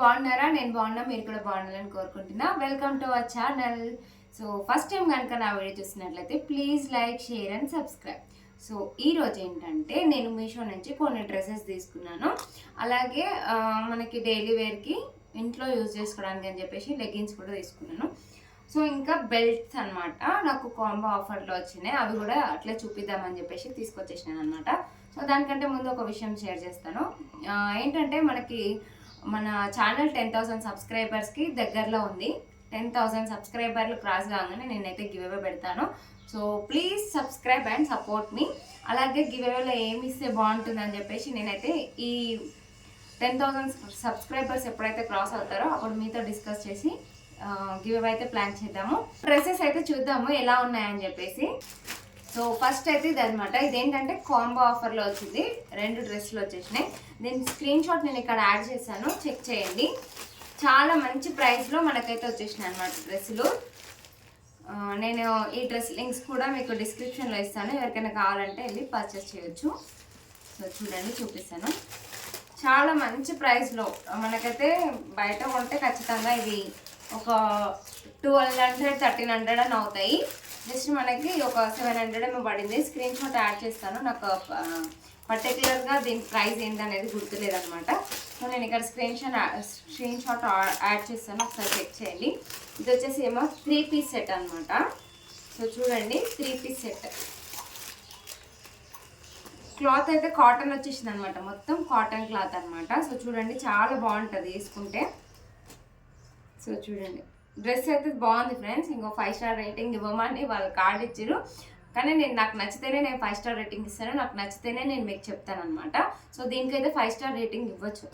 బాగున్నారా? నేను బాగున్నా మీరు కూడా బాగుండాలని కోరుకుంటున్నా. Welcome to our channel so first time కనుక నా వీడియో చూసినట్లయితే please like share and subscribe so ఈ రోజు ఏంటంటే నేను మీషో నుంచి కొన్ని డ్రెస్సెస్ తీసుకున్నాను. అలాగే మనకి డైలీ వేర్కి ఇంట్లో యూజ్ చేసుకోవడానికి అని చెప్పేసి లెగ్గిన్స్ కూడా తీసుకున్నాను. సో ఇంకా బెల్ట్స్ అన్నమాట. నాకు కాంబో ఆఫర్లో వచ్చినాయి. అవి కూడా అట్లే చూపిద్దామని చెప్పేసి తీసుకొచ్చేసినాను అనమాట సో దానికంటే ముందు ఒక విషయం షేర్ చేస్తాను. ఏంటంటే మనకి మన ఛానల్ టెన్ థౌసండ్ సబ్స్క్రైబర్స్కి దగ్గరలో ఉంది. టెన్ థౌసండ్ సబ్స్క్రైబర్లు క్రాస్ కాగానే నేనైతే గివ్ అవే పెడతాను. So please subscribe and support మీ. అలాగే గివ్ అవేలో ఏమి ఇస్తే బాగుంటుందని చెప్పేసి నేనైతే ఈ టెన్ థౌసండ్ సబ్స్క్రైబర్స్ ఎప్పుడైతే క్రాస్ అవుతారో అప్పుడు మీతో డిస్కస్ చేసి గివ్ అవే అయితే ప్లాన్ చేద్దాము. డ్రెస్సెస్ అయితే చూద్దాము ఎలా ఉన్నాయని చెప్పేసి. సో ఫస్ట్ అయితే ఇది అనమాట ఇదేంటంటే కాంబో ఆఫర్లో వచ్చింది. రెండు డ్రెస్సులు వచ్చేసినాయి. దీని స్క్రీన్ షాట్ నేను ఇక్కడ యాడ్ చేశాను. చెక్ చేయండి. చాలా మంచి ప్రైస్లో మనకైతే వచ్చేసినాయి అనమాట డ్రెస్సులు నేను ఈ డ్రెస్ లింక్స్ కూడా మీకు డిస్క్రిప్షన్లో ఇస్తాను. ఎవరికైనా కావాలంటే వెళ్ళి పర్చేస్ చేయొచ్చు. సో చూడండి చూపిస్తాను. చాలా మంచి ప్రైస్లో మనకైతే బయట కొంటే ఖచ్చితంగా ఇది ఒక ట్వెల్వ్ హండ్రెడ్ థర్టీన్ హండ్రెడ్ అని అవుతాయి. జస్ట్ మనకి ఒక సెవెన్ హండ్రెడ్ ఏమో పడింది. స్క్రీన్ షాట్ యాడ్ చేస్తాను. నాకు పర్టికులర్గా దీని ప్రైస్ ఏంటనేది గుర్తులేదనమాట సో నేను ఇక్కడ screen shot screen shot add చేస్తాను. ఒకసారి చెక్ చేయండి. ఇది వచ్చేసి ఏమో త్రీ పీస్ సెట్ అనమాట సో చూడండి. Three piece set. క్లాత్ అయితే కాటన్ వచ్చేసింది అనమాట మొత్తం కాటన్ క్లాత్ అనమాట సో చూడండి. చాలా బాగుంటుంది వేసుకుంటే. సో చూడండి. డ్రెస్ అయితే బాగుంది ఫ్రెండ్స్. ఇంకో ఫైవ్ స్టార్ రేటింగ్ ఇవ్వమని వాళ్ళు కార్డు ఇచ్చారు. కానీ నేను నాకు నచ్చితేనే నేను ఫైవ్ స్టార్ రేటింగ్ ఇస్తాను. నాకు నచ్చితేనే నేను మీకు చెప్తాను అనమాట సో దీనికైతే ఫైవ్ స్టార్ రేటింగ్ ఇవ్వచ్చు.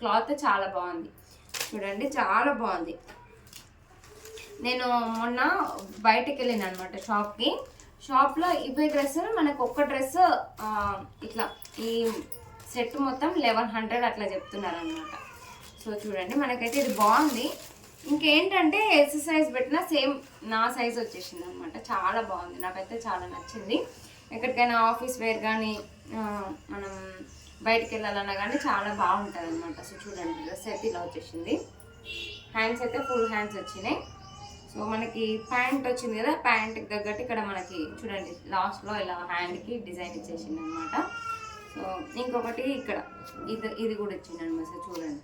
క్లాత్ చాలా బాగుంది. చూడండి చాలా బాగుంది. నేను మొన్న బయటికి వెళ్ళాను అనమాట షాప్కి. షాప్లో ఇవే డ్రెస్ మనకు ఒక్క డ్రెస్ ఇట్లా ఈ సెట్ మొత్తం లెవెన్ హండ్రెడ్ అట్లా చెప్తున్నారు అనమాట సో చూడండి మనకైతే ఇది బాగుంది. ఇంకేంటంటే ఎక్సర్సైజ్ పెట్టిన పెట్టినా సేమ్ నా సైజ్ వచ్చేసింది అనమాట చాలా బాగుంది. నాకైతే చాలా నచ్చింది. ఎక్కడికైనా ఆఫీస్ వేర్ కానీ మనం బయటికి వెళ్ళాలన్నా కానీ చాలా బాగుంటుంది అనమాట సో చూడండి డ్రెస్ అయితే ఇలా వచ్చేసింది. హ్యాండ్స్ అయితే ఫుల్ హ్యాండ్స్ వచ్చినాయి. సో మనకి ప్యాంట్ వచ్చింది కదా ప్యాంట్కి తగ్గట్టు ఇక్కడ మనకి చూడండి లాస్ట్లో ఇలా హ్యాండ్కి డిజైన్ ఇచ్చేసింది అనమాట సో ఇంకొకటి ఇక్కడ ఇది ఇది కూడా ఇచ్చింది అనమాట చూడండి.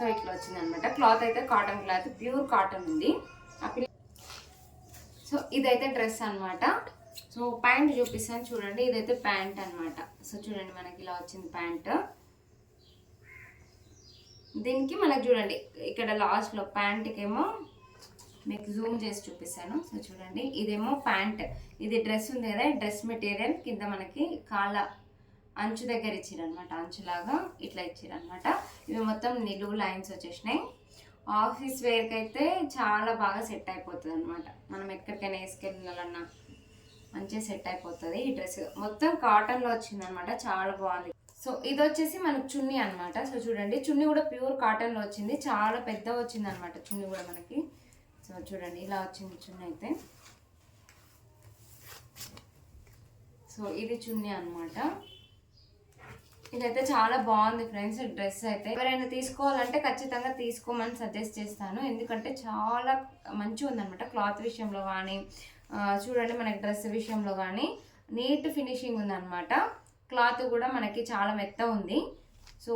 సో ఇట్లా వచ్చింది అనమాట క్లాత్ అయితే కాటన్ క్లాత్ ప్యూర్ కాటన్ ఉంది. ఆ సో ఇదైతే డ్రెస్ అన్నమాట. సో ప్యాంట్ చూపిస్తాను చూడండి. ఇదైతే ప్యాంట్ అన్నమాట. సో చూడండి మనకి ఇలా వచ్చింది ప్యాంట్. దీనికి మనకి చూడండి ఇక్కడ లాస్ట్లో ప్యాంట్కి ఏమో మీకు జూమ్ చేసి చూపిస్తాను. సో చూడండి ఇదేమో ప్యాంట్. ఇది డ్రెస్ ఉంది కదా డ్రెస్ మెటీరియల్ కింద మనకి కాళ్ళ అంచు దగ్గర ఇచ్చారనమాట అంచులాగా ఇట్లా ఇచ్చారనమాట ఇవి మొత్తం నిలువు లైన్స్ వచ్చేసినాయి. ఆఫీస్ వేర్కి అయితే చాలా బాగా సెట్ అయిపోతుంది అనమాట మనం ఎక్కడికైనా వేసుకెళ్ళాలన్నా మంచిగా సెట్ అయిపోతుంది ఈ డ్రెస్. మొత్తం కాటన్లో వచ్చింది అనమాట చాలా బాగుంది. సో ఇది వచ్చేసి మనకు చున్నీ అనమాట సో చూడండి. చున్నీ కూడా ప్యూర్ కాటన్లో వచ్చింది. చాలా పెద్ద వచ్చింది అనమాట చున్నీ కూడా మనకి. సో చూడండి. ఇలా వచ్చింది చున్నీ అయితే. సో ఇది చున్నీ అనమాట ఇదైతే చాలా బాగుంది ఫ్రెండ్స్ డ్రెస్ అయితే. ఎవరైనా తీసుకోవాలంటే ఖచ్చితంగా తీసుకోమని సజెస్ట్ చేస్తాను. ఎందుకంటే చాలా మంచిగా ఉందనమాట క్లాత్ విషయంలో కానీ చూడండి మనకి డ్రెస్ విషయంలో కానీ. నీట్ ఫినిషింగ్ ఉందన్నమాట. క్లాత్ కూడా మనకి చాలా మెత్త ఉంది. సో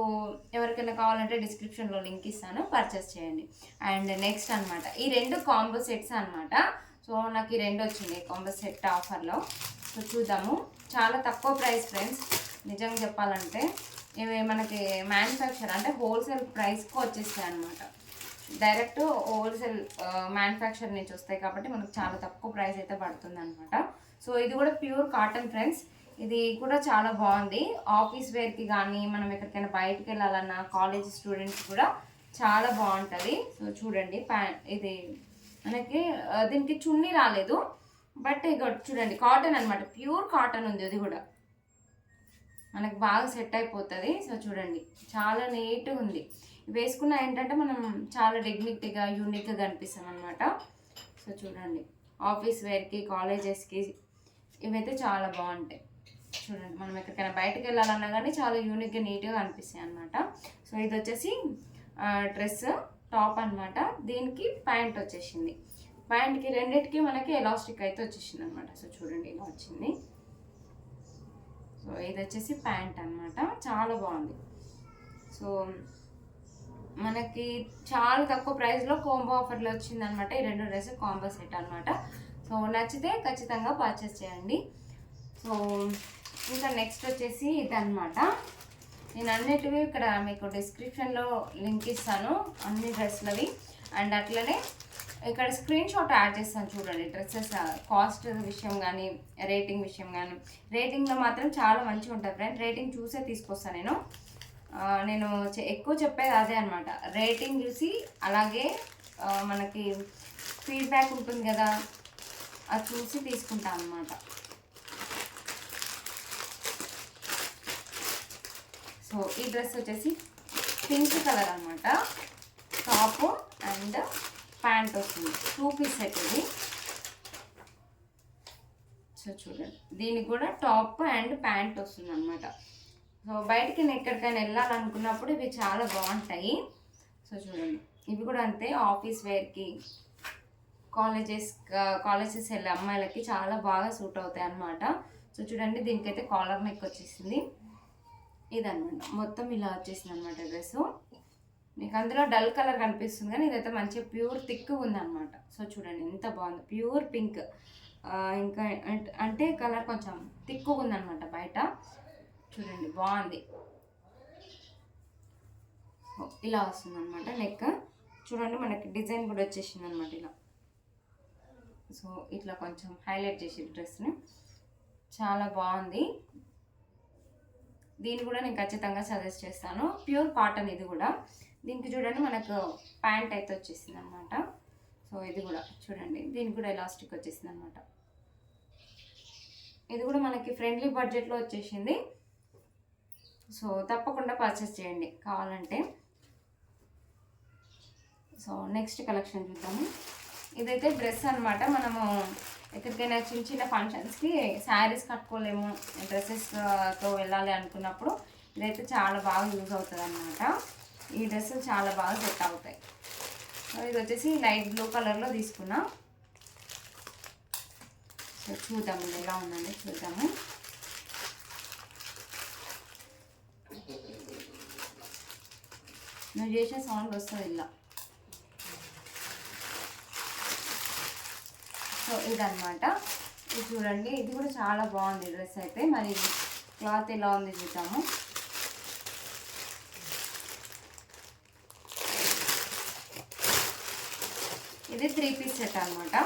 ఎవరికైనా కావాలంటే డిస్క్రిప్షన్లో లింక్ ఇస్తాను. పర్చేస్ చేయండి. అండ్ నెక్స్ట్ అన్నమాట ఈ రెండు కాంబో సెట్స్ అనమాట సో నాకు ఈ రెండు వచ్చింది కాంబో సెట్ ఆఫర్లో. సో చూద్దాము. చాలా తక్కువ ప్రైస్ ఫ్రెండ్స్. నిజంగా చెప్పాలంటే ఇవి మనకి మ్యానుఫ్యాక్చర్ అంటే హోల్సేల్ ప్రైస్కి వచ్చేస్తాయి అనమాట డైరెక్ట్ హోల్సేల్ మ్యానుఫ్యాక్చర్ నుంచి వస్తాయి కాబట్టి మనకు చాలా తక్కువ ప్రైస్ అయితే పడుతుంది అనమాట సో ఇది కూడా ప్యూర్ కాటన్ ఫ్రెండ్స్ ఇది కూడా చాలా బాగుంది. ఆఫీస్ వేర్కి కానీ మనం ఎక్కడికైనా బయటకు వెళ్ళాలన్నా కాలేజ్ స్టూడెంట్స్ కూడా చాలా బాగుంటుంది. సో చూడండి ప్యా ఇది మనకి దీనికి చున్నీ రాలేదు. బట్ ఇక చూడండి కాటన్ అన్నమాట. ప్యూర్ కాటన్ ఉంది అది కూడా. మనకు బాగా సెట్ అయిపోతుంది. సో చూడండి చాలా నీట్గా ఉంది. ఇవి వేసుకున్న ఏంటంటే మనం చాలా డిగ్నిటీగా యూనిక్గా కనిపిస్తాం అనమాట సో చూడండి ఆఫీస్ వేర్కి కాలేజెస్కి ఇవైతే చాలా బాగుంటాయి. చూడండి మనం ఎక్కడికైనా బయటకు వెళ్ళాలన్నా కానీ చాలా యూనిక్గా నీట్గా అనిపిస్తాయి అనమాట సో ఇది వచ్చేసి డ్రెస్ టాప్ అన్నమాట. దీనికి ప్యాంట్ వచ్చేసింది. ప్యాంట్కి రెండింటికి మనకి ఎలాస్టిక్ అయితే వచ్చేసింది అనమాట సో చూడండి ఇలా వచ్చింది. సో ఇది వచ్చేసి ప్యాంట్ అన్నమాట. చాలా బాగుంది. సో మనకి చాలా తక్కువ ప్రైస్లో కాంబో ఆఫర్లో వచ్చిందనమాట ఈ రెండు డ్రెస్ కాంబో సెట్ అనమాట సో నచ్చితే ఖచ్చితంగా పర్చేస్ చేయండి. సో ఇంకా నెక్స్ట్ వచ్చేసి ఇదనమాట నేను అన్నిటివి ఇక్కడ మీకు డిస్క్రిప్షన్లో లింక్ ఇస్తాను. అన్ని డ్రెస్లవి. అండ్ అట్లనే ఇక్కడ స్క్రీన్ షాట్ యాడ్ చేస్తాను చూడండి. డ్రెస్సెస్ కాస్ట్ uh, విషయం కానీ రేటింగ్ విషయం కానీ రేటింగ్లో మాత్రం చాలా మంచిగా ఉంటుంది ఫ్రెండ్ రేటింగ్ చూసే తీసుకొస్తాను నేను. నేను చె- ఎక్కువ చెప్పేది అదే అనమాట రేటింగ్ చూసి అలాగే మనకి ఫీడ్బ్యాక్ ఉంటుంది కదా అది చూసి తీసుకుంటాను అనమాట సో ఈ డ్రెస్ వచ్చేసి పింక్ కలర్ అనమాట టాప్ అండ్ ప్యాంట్ వస్తుంది టూ పీస్ అవుతుంది సో చూడండి. దీనికి కూడా టాప్ అండ్ ప్యాంట్ వస్తుంది అనమాట సో బయటికి నేను ఎక్కడికైనా వెళ్ళాలనుకున్నప్పుడు ఇవి చాలా బాగుంటాయి. సో చూడండి. ఇవి కూడా అంతే ఆఫీస్ వేర్కి కాలేజెస్ కాలేజెస్ వెళ్ళే అమ్మాయిలకి చాలా బాగా సూట్ అవుతాయి అన్నమాట. సో చూడండి దీనికైతే కాలర్ నెక్ వచ్చేసింది. ఇదన్నమాట. మొత్తం ఇలా వచ్చేసింది అనమాట డ్రెస్సు. మీకు అందులో డల్ కలర్ కనిపిస్తుంది కానీ ఇదైతే మంచిగా ప్యూర్ థిక్ ఉందన్నమాట. సో చూడండి ఎంత బాగుంది. Pure pink. ఇంకా అంటే కలర్ కొంచెం థిక్గా ఉందన్నమాట బయట. చూడండి బాగుంది. ఇలా వస్తుంది అనమాట నెక్. చూడండి మనకి డిజైన్ కూడా వచ్చేసింది అనమాట ఇలా. సో ఇట్లా కొంచెం హైలైట్ చేసి డ్రెస్ని చాలా బాగుంది. దీన్ని కూడా నేను ఖచ్చితంగా సజెస్ట్ చేస్తాను. ప్యూర్ కాటన్ ఇది కూడా. దీనికి చూడండి మనకు ప్యాంట్ అయితే వచ్చేసింది అనమాట సో ఇది కూడా చూడండి. దీనికి కూడా ఎలాస్టిక్ వచ్చేసింది అనమాట ఇది కూడా మనకి ఫ్రెండ్లీ బడ్జెట్లో వచ్చేసింది. సో తప్పకుండా పర్చేస్ చేయండి కావాలంటే. సో నెక్స్ట్ కలెక్షన్ చూద్దాము. ఇదైతే డ్రెస్ అన్నమాట. మనము ఎక్కడికైనా చిన్న చిన్న ఫంక్షన్స్కి శారీస్ కట్టుకోలేము డ్రెస్సెస్తో uh, వెళ్ళాలి అనుకున్నప్పుడు ఇదైతే చాలా బాగా యూజ్ అవుతుంది అనమాట ఈ డ్రెస్ చాలా బాగా సెట్ అవుతాయి. సో ఇది వచ్చేసి లైట్ బ్లూ కలర్లో తీసుకున్నా. సో చూద్దాము ఎలా ఉందండి చూద్దాము. నువ్వు చేసే సౌండ్ వస్తుంది ఇలా. సో ఇదనమాట ఇది చూడండి ఇది కూడా చాలా బాగుంది డ్రెస్ అయితే. మరి క్లాత్ ఎలా ఉంది చూద్దాము. ఇది త్రీ పీస్ సెట్ అనమాట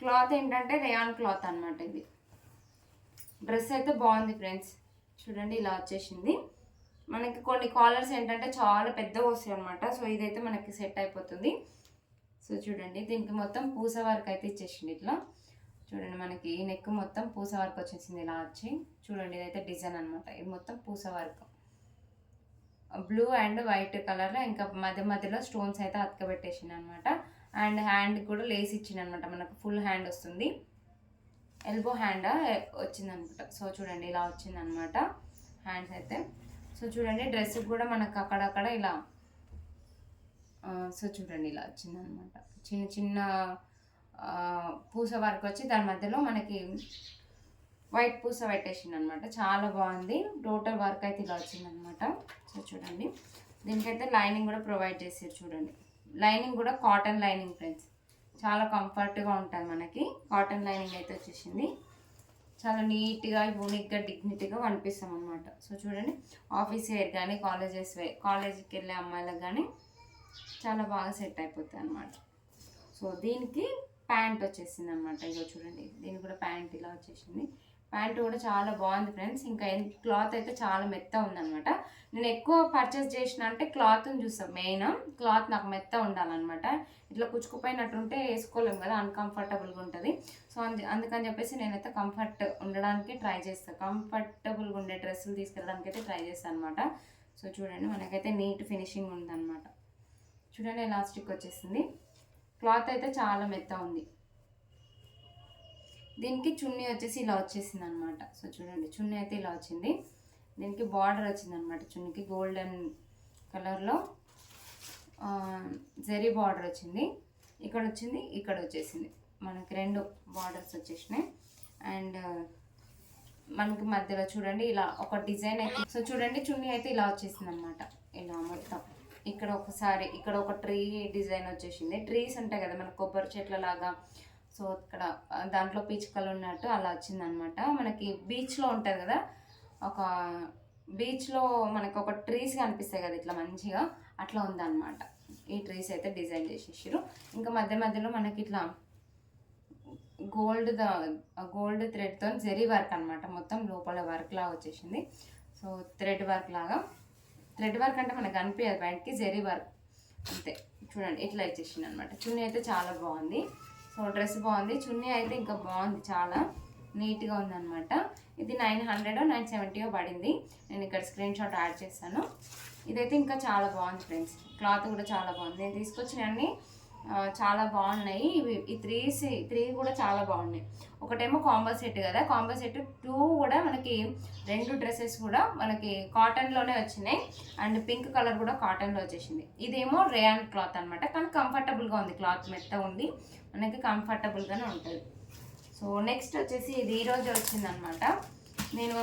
క్లాత్ ఏంటంటే రేయాన్ క్లాత్ అనమాట ఇది. డ్రెస్ అయితే బాగుంది ఫ్రెండ్స్. చూడండి ఇలా వచ్చేసింది. మనకి కొన్ని కాలర్స్ ఏంటంటే చాలా పెద్దగా వస్తాయి అనమాట సో ఇదైతే మనకి సెట్ అయిపోతుంది. సో చూడండి. దీనికి మొత్తం పూస వర్క్ అయితే ఇచ్చేసింది ఇట్లా. చూడండి మనకి ఈ నెక్ మొత్తం పూస వర్క్ వచ్చేసింది ఇలా వచ్చి. చూడండి ఇదైతే డిజైన్ అనమాట ఇది మొత్తం పూస వర్క్. బ్లూ అండ్ వైట్ కలర్లో ఇంకా మధ్య మధ్యలో స్టోన్స్ అయితే అతకబెట్టేసింది అనమాట అండ్ హ్యాండ్ కూడా లేస్ ఇచ్చింది అనమాట మనకు ఫుల్ హ్యాండ్ వస్తుంది. ఎల్బో హ్యాండ్ వచ్చింది అనమాట సో చూడండి ఇలా వచ్చింది అనమాట హ్యాండ్స్ అయితే. సో చూడండి డ్రెస్ కూడా మనకు అక్కడక్కడ ఇలా సో చూడండి ఇలా వచ్చింది అనమాట చిన్న చిన్న పూస వర్క్ వచ్చి దాని మధ్యలో మనకి వైట్ పూస పెట్టేసింది అనమాట చాలా బాగుంది. టోటల్ వర్క్ అయితే ఇలా వచ్చింది అనమాట సో చూడండి. దీనికైతే లైనింగ్ కూడా ప్రొవైడ్ చేసారు చూడండి. లైనింగ్ కూడా కాటన్ లైనింగ్ ఫ్రెండ్స్ చాలా కంఫర్ట్గా ఉంటుంది మనకి. కాటన్ లైనింగ్ అయితే వచ్చేసింది. చాలా నీట్గా యూనిక్గా డిగ్నిటీగా కనిపిస్తాం అనమాట సో చూడండి. ఆఫీస్ వేర్ కానీ కాలేజెస్ వేర్ కాలేజీకి వెళ్ళే అమ్మాయిలకు కానీ చాలా బాగా సెట్ అయిపోతుంది అనమాట సో దీనికి ప్యాంట్ వచ్చేసింది అనమాట ఇగో చూడండి దీనికి కూడా ప్యాంట్ ఇలా వచ్చేసింది. ప్యాంట్ కూడా చాలా బాగుంది ఫ్రెండ్స్. ఇంకా క్లాత్ అయితే చాలా మెత్త ఉందనమాట నేను ఎక్కువ పర్చేస్ చేసిన అంటే క్లాత్ని చూస్తాను మెయిన్ క్లాత్ నాకు మెత్త ఉండాలన్నమాట. ఇట్లా కుచ్చుకుపోయినట్టుంటే వేసుకోలేము కదా అన్కంఫర్టబుల్గా ఉంటుంది. సో అందు అందుకని చెప్పేసి నేనైతే కంఫర్ట్ ఉండడానికి ట్రై చేస్తాను కంఫర్టబుల్గా ఉండే డ్రెస్సులు తీసుకెళ్ళడానికి అయితే ట్రై చేస్తాను అనమాట సో చూడండి మనకైతే నీట్ ఫినిషింగ్ ఉందన్నమాట. చూడండి ఎలాస్టిక్ వచ్చేసింది. క్లాత్ అయితే చాలా మెత్త ఉంది. దీనికి చున్నీ వచ్చేసి ఇలా వచ్చేసింది అనమాట సో చూడండి చున్నీ అయితే ఇలా వచ్చింది. దీనికి బార్డర్ వచ్చింది అనమాట చున్నీకి గోల్డెన్ కలర్లో జరీ బార్డర్ వచ్చింది. ఇక్కడ వచ్చింది ఇక్కడ వచ్చేసింది. మనకి రెండు బార్డర్స్ వచ్చేసినాయి. అండ్ మనకి మధ్యలో చూడండి ఇలా ఒక డిజైన్ అయితే సో చూడండి చున్నీ అయితే ఇలా వచ్చేసింది అనమాట ఇలా మొత్తం. ఇక్కడ ఒకసారి ఇక్కడ ఒక ట్రీ డిజైన్ వచ్చేసింది. ట్రీస్ ఉంటాయి కదా మన కొబ్బరి చెట్ల లాగా. సో ఇక్కడ దాంట్లో పిచ్చుకలు ఉన్నట్టు అలా వచ్చిందనమాట. మనకి బీచ్లో ఉంటుంది కదా ఒక బీచ్లో మనకు ఒక ట్రీస్ కనిపిస్తాయి కదా ఇట్లా మంచిగా. అట్లా ఉందన్నమాట ఈ ట్రీస్ అయితే డిజైన్ చేసేసారు ఇంకా మధ్య మధ్యలో మనకి ఇట్లా గోల్డ్ ద గోల్డ్ థ్రెడ్తో జెరీ వర్క్ అనమాట. మొత్తం లోపల వర్క్ లాగా వచ్చేసింది. సో థ్రెడ్ వర్క్ లాగా థ్రెడ్ వర్క్ అంటే మనకు అనిపించదు బయటకి జెరీ వర్క్. అంతే. చూడండి ఇట్లా ఇచ్చేసింది అనమాట చున్నీ అయితే చాలా బాగుంది. సో డ్రెస్ బాగుంది. చున్నీ అయితే ఇంకా బాగుంది చాలా. నీట్గా ఉందన్నమాట. ఇది నైన్ హండ్రెడ్ నైన్ సెవెంటీయో పడింది. నేను ఇక్కడ స్క్రీన్ షాట్ యాడ్ చేస్తాను ఇదైతే ఇంకా చాలా బాగుంది ఫ్రెండ్స్. క్లాత్ కూడా చాలా బాగుంది. నేను తీసుకొచ్చినవన్నీ చాలా బాగున్నాయి. ఇవి ఈ త్రీ త్రీ కూడా చాలా బాగున్నాయి. ఒకటేమో కాంబో సెట్ కదా కాంబో సెట్ టూ కూడా మనకి రెండు డ్రెస్సెస్ కూడా మనకి కాటన్లోనే వచ్చినాయి. అండ్ పింక్ కలర్ కూడా కాటన్లో వచ్చేసింది. ఇదేమో రేయాన్ క్లాత్ అనమాట కానీ కంఫర్టబుల్గా ఉంది. క్లాత్ మెత్త ఉంది. మనకి కంఫర్టబుల్గానే ఉంటుంది. సో నెక్స్ట్ వచ్చేసి ఇది ఈరోజు వచ్చిందనమాట నేను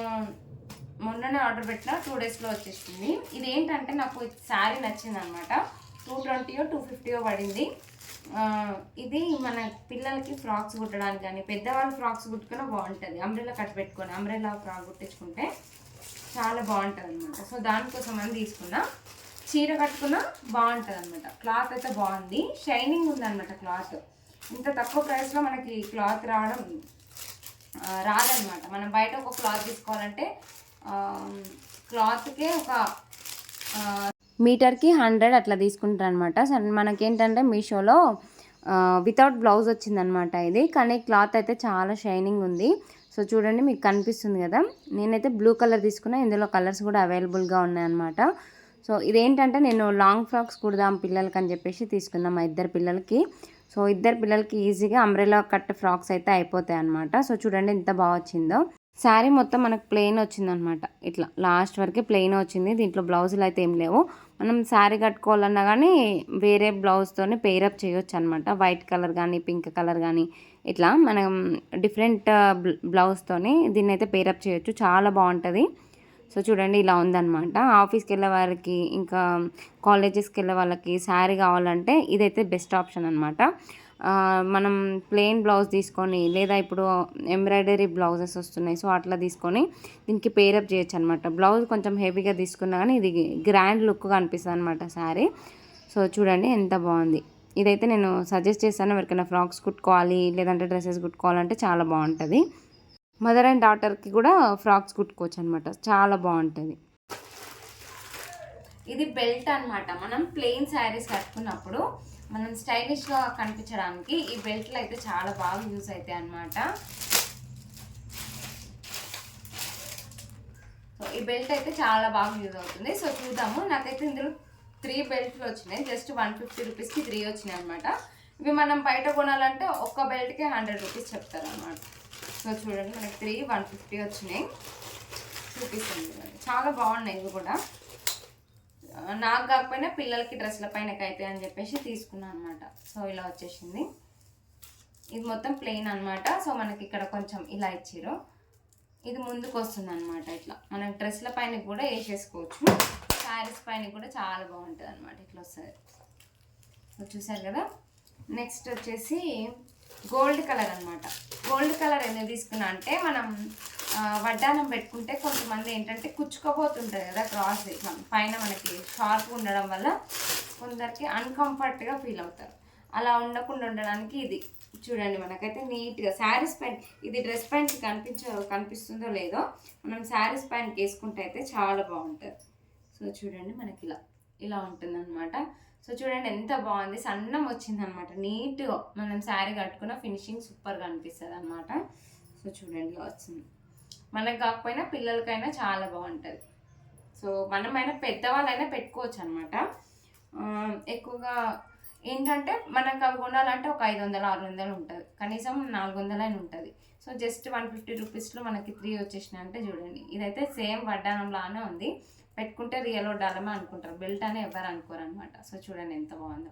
మొన్ననే ఆర్డర్ పెట్టిన టూ డేస్లో వచ్చేసింది. ఇది ఏంటంటే నాకు శారీ నచ్చింది అనమాట టూ ట్వంటీయో టూ ఫిఫ్టీయో పడింది. ఇది మన పిల్లలకి ఫ్రాక్స్ కుట్టడానికి కానీ పెద్దవాళ్ళు ఫ్రాక్స్ కుట్టుకున్నా బాగుంటుంది. అంబ్రెలా కట్ పెట్టుకొని అంబ్రెలా ఫ్రాక్ కుట్టించుకుంటే చాలా బాగుంటుంది అనమాట సో దానికోసం అని తీసుకున్నా. చీర కట్టుకున్నా బాగుంటుంది అనమాట క్లాత్ అయితే బాగుంది. షైనింగ్ ఉందన్నమాట క్లాత్ ఇంత తక్కువ ప్రైస్లో మనకి క్లాత్ రావడం రాదనమాట మనం బయట ఒక క్లాత్ తీసుకోవాలంటే క్లాత్కే ఒక మీటర్కి హండ్రెడ్ అట్లా తీసుకుంటారు అనమాట మనకేంటంటే మీషోలో వితౌట్ బ్లౌజ్ వచ్చిందనమాట ఇది. కానీ క్లాత్ అయితే చాలా షైనింగ్ ఉంది. సో చూడండి మీకు కనిపిస్తుంది కదా. నేనైతే బ్లూ కలర్ తీసుకున్నా. ఇందులో కలర్స్ కూడా అవైలబుల్గా ఉన్నాయన్నమాట. సో ఇదేంటంటే నేను లాంగ్ ఫ్రాక్స్ కుడదాం పిల్లలకి అని చెప్పేసి తీసుకున్నాం మా ఇద్దరు పిల్లలకి. సో ఇద్దరు పిల్లలకి ఈజీగా అంబ్రెలా కట్ ఫ్రాక్స్ అయితే అయిపోతాయి అనమాట సో చూడండి ఎంత బాగా వచ్చిందో. శారీ మొత్తం మనకు ప్లెయిన్ వచ్చిందనమాట. ఇట్లా లాస్ట్ వరకే ప్లెయిన్ వచ్చింది. దీంట్లో బ్లౌజులు అయితే ఏం లేవు. మనం శారీ కట్టుకోవాలన్నా కానీ వేరే బ్లౌజ్తోనే పేరప్ చేయొచ్చు అనమాట వైట్ కలర్ కానీ పింక్ కలర్ కానీ ఇట్లా మనం డిఫరెంట్ బ్లౌజ్తోనే దీన్ని అయితే పేరప్ చేయొచ్చు. చాలా బాగుంటుంది. సో చూడండి ఇలా ఉందన్నమాట. ఆఫీస్కి వెళ్ళే వారికి ఇంకా కాలేజెస్కి వెళ్ళే వాళ్ళకి శారీ కావాలంటే ఇదైతే బెస్ట్ ఆప్షన్ అనమాట మనం ప్లెయిన్ బ్లౌజ్ తీసుకొని లేదా ఇప్పుడు ఎంబ్రాయిడరీ బ్లౌజెస్ వస్తున్నాయి సో అట్లా తీసుకొని దీనికి పేరప్ చేయొచ్చు అనమాట బ్లౌజ్ కొంచెం హెవీగా తీసుకున్నా కానీ ఇది గ్రాండ్ లుక్గా అనిపిస్తుంది అనమాట శారీ. సో చూడండి ఎంత బాగుంది. ఇదైతే నేను సజెస్ట్ చేస్తాను ఎవరికైనా ఫ్రాక్స్ కుట్టుకోవాలి లేదంటే డ్రెస్సెస్ కుట్టుకోవాలంటే చాలా బాగుంటుంది. మదర్ అండ్ డాటర్కి కూడా ఫ్రాక్స్ కుట్టుకోవచ్చు అనమాట చాలా బాగుంటుంది. ఇది బెల్ట్ అనమాట మనం ప్లెయిన్ శారీస్ కట్టుకున్నప్పుడు మనం స్టైలిష్గా కనిపించడానికి ఈ బెల్ట్లు అయితే చాలా బాగా యూస్ అవుతాయి అనమాట సో ఈ బెల్ట్ అయితే చాలా బాగా యూజ్ అవుతుంది. సో చూద్దాము. నాకైతే ఇందులో త్రీ బెల్ట్లు వచ్చినాయి. జస్ట్ వన్ ఫిఫ్టీ రూపీస్కి త్రీ వచ్చినాయి అనమాట ఇవి మనం బయట కొనాలంటే ఒక్క బెల్ట్కి హండ్రెడ్ రూపీస్ చెప్తారు అనమాట సో చూడండి మనకి త్రీ వన్ ఫిఫ్టీ వచ్చినాయి. చూపిస్తుంది చూడండి. చాలా బాగున్నాయి ఇవి కూడా. నాకు కాకపోయినా పిల్లలకి డ్రెస్ల పైనకైతే అని చెప్పేసి తీసుకున్నాను అనమాట సో ఇలా వచ్చేసింది. ఇది మొత్తం ప్లెయిన్ అన్నమాట. సో మనకి ఇక్కడ కొంచెం ఇలా ఇచ్చారు. ఇది ముందుకు వస్తుంది అనమాట ఇట్లా. మనం డ్రెస్ల పైన కూడా వేసేసుకోవచ్చు. శారీస్ పైన కూడా చాలా బాగుంటుంది అనమాట ఇట్లా వస్తుంది. చూసారు కదా? నెక్స్ట్ వచ్చేసి గోల్డ్ కలర్ అన్నమాట. గోల్డ్ కలర్ ఎందుకు తీసుకున్నా అంటే మనం వడ్డానం పెట్టుకుంటే కొంతమంది ఏంటంటే కుచ్చుకోపోతుంటుంది కదా క్రాస్ పైన మనకి షార్ప్ ఉండడం వల్ల కొందరికి అన్కంఫర్ట్గా ఫీల్ అవుతారు. అలా ఉండకుండా ఉండడానికి ఇది. చూడండి మనకైతే నీట్గా శారీస్ ప్యాంట్ ఇది డ్రెస్ ప్యాంట్ కనిపించ కనిపిస్తుందో లేదో మనం శారీస్ ప్యాంట్ వేసుకుంటే అయితే చాలా బాగుంటుంది. సో చూడండి మనకి ఇలా ఇలా ఉంటుందన్నమాట. సో చూడండి ఎంత బాగుంది. సన్నం వచ్చింది అనమాట నీట్గా మనం శారీ కట్టుకున్న ఫినిషింగ్ సూపర్గా అనిపిస్తుంది అనమాట సో చూడండి ఇలా వచ్చింది. మనకు కాకపోయినా పిల్లలకైనా చాలా బాగుంటుంది. సో మనమైనా పెద్దవాళ్ళైనా పెట్టుకోవచ్చు అనమాట ఎక్కువగా ఏంటంటే మనకు అవి కొనాలంటే ఒక ఐదు వందలు ఆరు వందలు ఉంటుంది. కనీసం నాలుగు వందలైనా ఉంటుంది. సో జస్ట్ వన్ ఫిఫ్టీ రూపీస్లో మనకి త్రీ వచ్చేసినాయి అంటే చూడండి. ఇదైతే సేమ్ వడ్డానంలానే ఉంది. పెట్టుకుంటే రియల్ డాలమా అనుకుంటారు. బెల్ట్ అనే ఎవరు అనుకోరు అనమాట సో చూడండి ఎంత బాగుందో.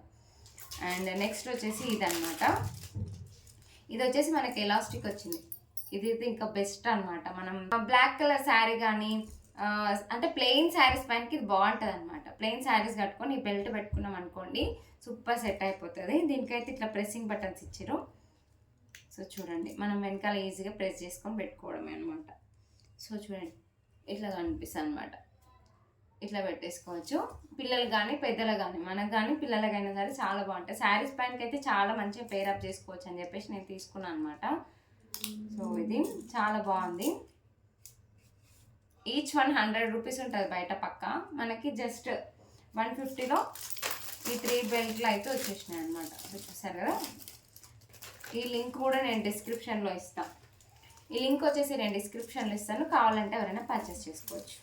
అండ్ నెక్స్ట్ వచ్చేసి ఇదనమాట ఇది వచ్చేసి మనకి ఎలాస్టిక్ వచ్చింది. ఇది అయితే ఇంకా బెస్ట్ అనమాట మనం బ్లాక్ కలర్ శారీ కానీ అంటే ప్లెయిన్ శారీస్ పైనకి ఇది బాగుంటుంది అనమాట ప్లెయిన్ శారీస్ కట్టుకొని ఈ బెల్ట్ పెట్టుకున్నాం అనుకోండి సూపర్ సెట్ అయిపోతుంది. దీనికైతే ఇట్లా ప్రెస్సింగ్ బటన్స్ ఇచ్చారు సో చూడండి. మనం వెనకాల ఈజీగా ప్రెస్ చేసుకొని పెట్టుకోవడమే అనమాట సో చూడండి. ఇట్లా కనిపిస్తుంది అనమాట ఇట్లా పెట్టేసుకోవచ్చు. పిల్లలు కానీ పెద్దలు కానీ మనకు కానీ పిల్లలకైనా సరే చాలా బాగుంటాయి. శారీస్ ప్యాంట్కి అయితే చాలా మంచిగా పేరప్ చేసుకోవచ్చు అని చెప్పేసి నేను తీసుకున్నాను అనమాట సో ఇది చాలా బాగుంది. ఈచ్ వన్ హండ్రెడ్ రూపీస్ ఉంటుంది బయట పక్క. మనకి జస్ట్ వన్ ఫిఫ్టీలో ఈ త్రీ బెల్ట్లు అయితే వచ్చేసినాయి అనమాట చూసారు కదా? ఈ లింక్ కూడా నేను డిస్క్రిప్షన్లో ఇస్తాను ఈ లింక్ వచ్చేసి నేను డిస్క్రిప్షన్లో ఇస్తాను. కావాలంటే ఎవరైనా పర్చేస్ చేసుకోవచ్చు.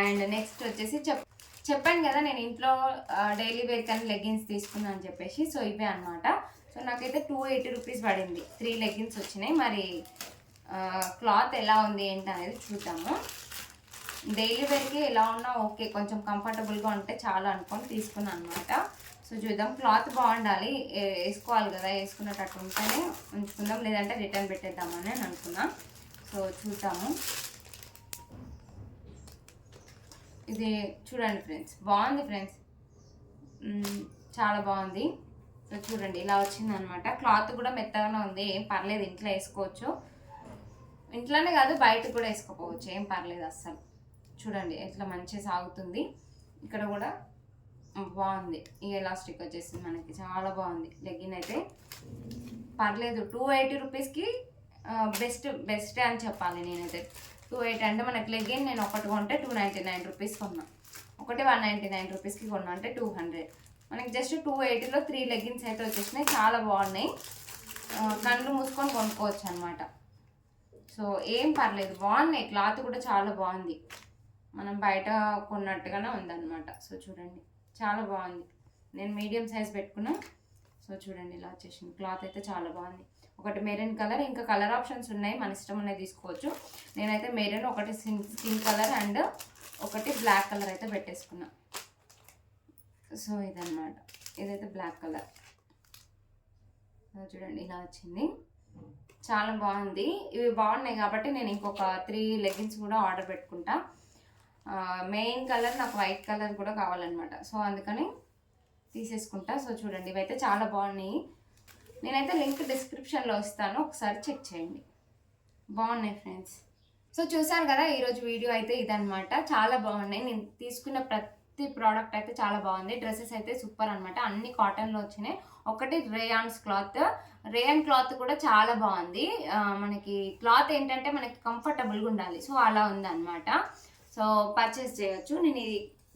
అండ్ నెక్స్ట్ వచ్చేసి చెప్ చెప్పాను కదా నేను ఇంట్లో డైలీ వేర్ కానీ లెగ్గిన్స్ తీసుకున్నాను అని చెప్పేసి సో ఇవే అనమాట సో నాకైతే టూ ఎయిటీ రూపీస్ పడింది. త్రీ లెగ్గిన్స్ వచ్చినాయి. మరి క్లాత్ ఎలా ఉంది ఏంటి అనేది చూద్దాము. డైలీ వేర్కి ఎలా ఉన్నా ఓకే కొంచెం కంఫర్టబుల్గా ఉంటే చాలా అనుకొని తీసుకున్నాను అనమాట సో చూద్దాం క్లాత్ బాగుండాలి. వేసుకోవాలి కదా వేసుకున్నట్టు ఉంటేనే ఉంచుకుందాం లేదంటే రిటర్న్ పెట్టేద్దామని నేను అనుకున్నా. సో చూద్దాము. ఇది చూడండి ఫ్రెండ్స్ బాగుంది ఫ్రెండ్స్. చాలా బాగుంది. సో చూడండి ఇలా వచ్చింది అనమాట క్లాత్ కూడా మెత్తగానే ఉంది ఏం పర్లేదు ఇంట్లో వేసుకోవచ్చు. ఇంట్లోనే కాదు బయట కూడా వేసుకోపోవచ్చు ఏం పర్లేదు అస్సలు. చూడండి ఎట్లా మంచిగా సాగుతుంది. ఇక్కడ కూడా బాగుంది. ఈ ఎలాస్టిక్ వచ్చేసింది మనకి చాలా బాగుంది. లెగ్గిన్ అయితే పర్లేదు టూ ఎయిటీ రూపీస్కి బెస్ట్ బెస్ట్ అని చెప్పాలి నేనైతే. టూ ఎయిట్ అంటే మనకి లెగ్గిన్ నేను ఒకటి కొంటే టూ నైంటీ నైన్ రూపీస్ కొన్నా. ఒకటి వన్ నైంటీ నైన్ రూపీస్కి కొన్నా అంటే టూ హండ్రెడ్. మనకి జస్ట్ టూ ఎయిటీలో త్రీ లెగ్గిన్స్ అయితే వచ్చేసినాయి. చాలా బాగున్నాయి. కళ్ళు మూసుకొని కొనుక్కోవచ్చు అనమాట సో ఏం పర్లేదు. బాగున్నాయి. క్లాత్ కూడా చాలా బాగుంది. మనం బయట కొన్నట్టుగానే ఉందన్నమాట. సో చూడండి. చాలా బాగుంది. నేను మీడియం సైజ్ పెట్టుకున్నా. సో చూడండి ఇలా వచ్చేసింది. క్లాత్ అయితే చాలా బాగుంది. ఒకటి మెరూన్ కలర్ ఇంకా కలర్ ఆప్షన్స్ ఉన్నాయి మన ఇష్టం అనేది తీసుకోవచ్చు. నేనైతే మెరూన్ ఒకటి స్కిన్ కలర్ అండ్ ఒకటి బ్లాక్ కలర్ అయితే పెట్టేసుకున్నా. సో ఇదన్నమాట. ఇదైతే బ్లాక్ కలర్. చూడండి ఇలా వచ్చింది. చాలా బాగుంది. ఇవి బాగున్నాయి కాబట్టి నేను ఇంకొక త్రీ లెగ్గిన్స్ కూడా ఆర్డర్ పెట్టుకుంటా. మెయిన్ కలర్ నాకు వైట్ కలర్ కూడా కావాలన్నమాట. సో అందుకని తీసేసుకుంటా. సో చూడండి ఇవైతే చాలా బాగున్నాయి. నేనైతే లింక్ డిస్క్రిప్షన్లో ఇస్తాను ఒకసారి చెక్ చేయండి. బాగున్నాయి ఫ్రెండ్స్ సో చూసారు కదా ఈరోజు వీడియో అయితే ఇదనమాట చాలా బాగున్నాయి. నేను తీసుకున్న ప్రతి ప్రోడక్ట్ అయితే చాలా బాగుంది. డ్రెస్సెస్ అయితే సూపర్ అనమాట అన్ని కాటన్లో వచ్చినాయి. ఒకటి రేయాన్స్ క్లాత్ రేయన్ క్లాత్ కూడా చాలా బాగుంది. మనకి క్లాత్ ఏంటంటే మనకి కంఫర్టబుల్గా ఉండాలి. సో అలా ఉందన్నమాట. సో పర్చేస్ చేయొచ్చు. నేను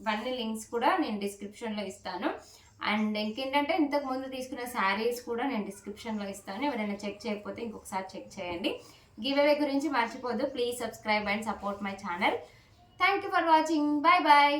ఇవన్నీ లింక్స్ కూడా నేను డిస్క్రిప్షన్లో ఇస్తాను. అండ్ ఇంకేంటంటే ఇంతకు ముందు తీసుకున్న శారీస్ కూడా నేను డిస్క్రిప్షన్లో ఇస్తాను. ఎవరైనా చెక్ చేయకపోతే ఇంకొకసారి చెక్ చేయండి. గివ్ అవే గురించి మర్చిపోద్దు please subscribe and support my channel thank you for watching bye bye